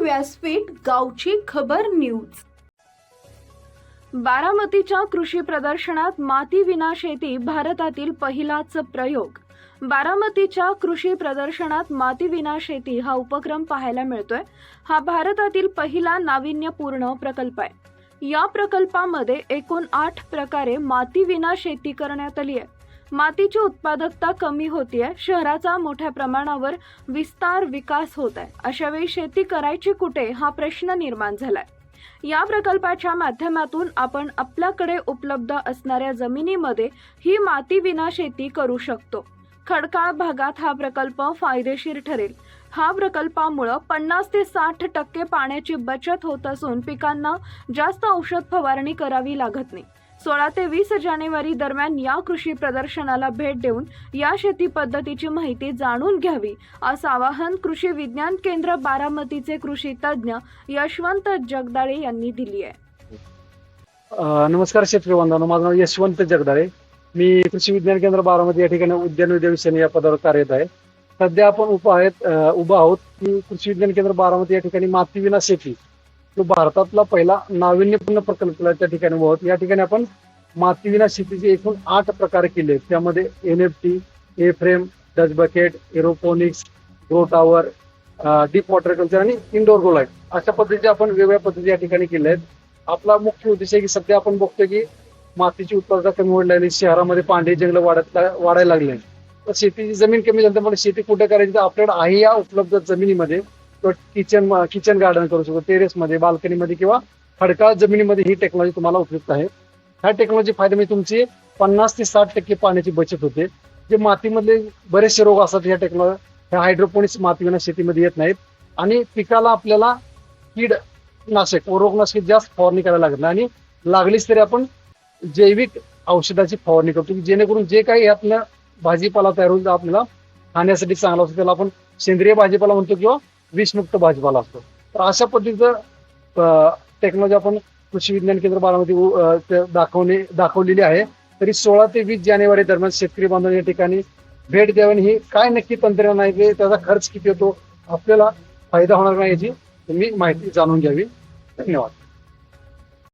व्यासपीठ गावची खबर न्यूज. बारामतीच्या कृषी प्रदर्शनात माती विना शेती भारतातील पहिलाच प्रयोग. बारामतीच्या कृषी प्रदर्शनात माती विना शेती हा उपक्रम पाहायला मिळतोय. हा भारतातील पहिला नाविन्यपूर्ण प्रकल्प आहे. या प्रकल्पामध्ये एकूण आठ प्रकारे माती विना शेती करण्यात आली आहे. मातीची उत्पादकता कमी होतीये शहराचा मोठ्या प्रमाणावर विस्तार विकास होत आहे अशा वेळी शेती करायची कुठे हा प्रश्न निर्माण झालाय. या प्रकल्पाच्या माध्यमातून आपण आपल्याकडे उपलब्ध असणाऱ्या जमिनीमध्ये ही माती विना शेती करू शकतो. खडकाळ भागात हा प्रकल्प फायदेशीर ठरेल. हा प्रकल्पामुळं पन्नास ते साठ टक्के पाण्याची बचत होत असून पिकांना जास्त औषध फवारणी करावी लागत नाही. सोळा ते वीस जानेवारी दरम्यान या कृषी प्रदर्शनाला भेट देऊन या शेती पद्धतीची माहिती जाणून घ्यावी असं आवाहन कृषी विज्ञान केंद्र बारामतीचे कृषी तज्ज्ञ यशवंत जगदाळे यांनी दिली आहे. नमस्कार शेतकरी बांधवांनो माझं नाव यशवंत जगदाळे. मी कृषी विज्ञान केंद्र बारामती या ठिकाणी उद्यान विद्या या पदावर कार्यरत आहे. सध्या आपण उभा आहेत उभा आहोत की कृषी विज्ञान केंद्र बारामती या ठिकाणी माती विना शेती. तो भारतातला पहिला नाविन्यपूर्ण प्रकल्प त्या ठिकाणी उभा या ठिकाणी आपण मातीविना शेतीचे एकूण आठ प्रकार केले. आहेत. त्यामध्ये N F T A frame dutch bucket aeroponics grow tower deep water culture आणि इंडोर गोलाईट अशा पद्धतीचे आपण वेगवेगळ्या पद्धती या ठिकाणी केल्या आहेत. आपला मुख्य उद्देश आहे की सध्या आपण बघतोय की मातीची उत्पादकता कमी व्हायला लागली. शहरामध्ये पांढरी जंगल वाढत वाढायला लागले. तर शेतीची जमीन कमी झाली तर शेती कुठे करायची? तर आपल्याकडे आहे या उपलब्ध जमिनीमध्ये. किचन किचन गार्डन करू शकतो. टेरेसमध्ये बाल्कनीमध्ये किंवा खडकाळ जमिनीमध्ये ही टेक्नॉलॉजी तुम्हाला उपयुक्त आहे. ह्या टेक्नॉलॉजी फायदा म्हणजे तुमची पन्नास ते साठ टक्के पाण्याची बचत होते. जे मातीमधले बरेचसे रोग असतात ह्या टेक्नॉलॉजी ह्या हायड्रोपोनिक्स मातीविना शेतीमध्ये येत नाहीत. आणि पिकाला आपल्याला कीड नाशक व रोगनाशक जास्त फवारणी करायला लागत नाही. आणि लागलीच तरी आपण जैविक औषधाची फवारणी करतो की जेणेकरून जे काही यातनं भाजीपाला तयार होईल आपल्याला खाण्यासाठी चांगला असतो त्याला आपण सेंद्रिय भाजीपाला म्हणतो किंवा विषमुक्त भाजीपाला असतो. तर अशा पद्धतीचं टेक्नॉलॉजी आपण कृषी विज्ञान केंद्र बारामती दाखवणे दाखवलेली आहे. तरी सोळा ते वीस जानेवारी दरम्यान शेतकरी बांधव या ठिकाणी भेट द्यावी ही काय नक्की तंत्रज्ञान आहे की त्याचा खर्च किती होतो आपल्याला फायदा होणार नाही याची तुम्ही माहिती जाणून घ्यावी. धन्यवाद.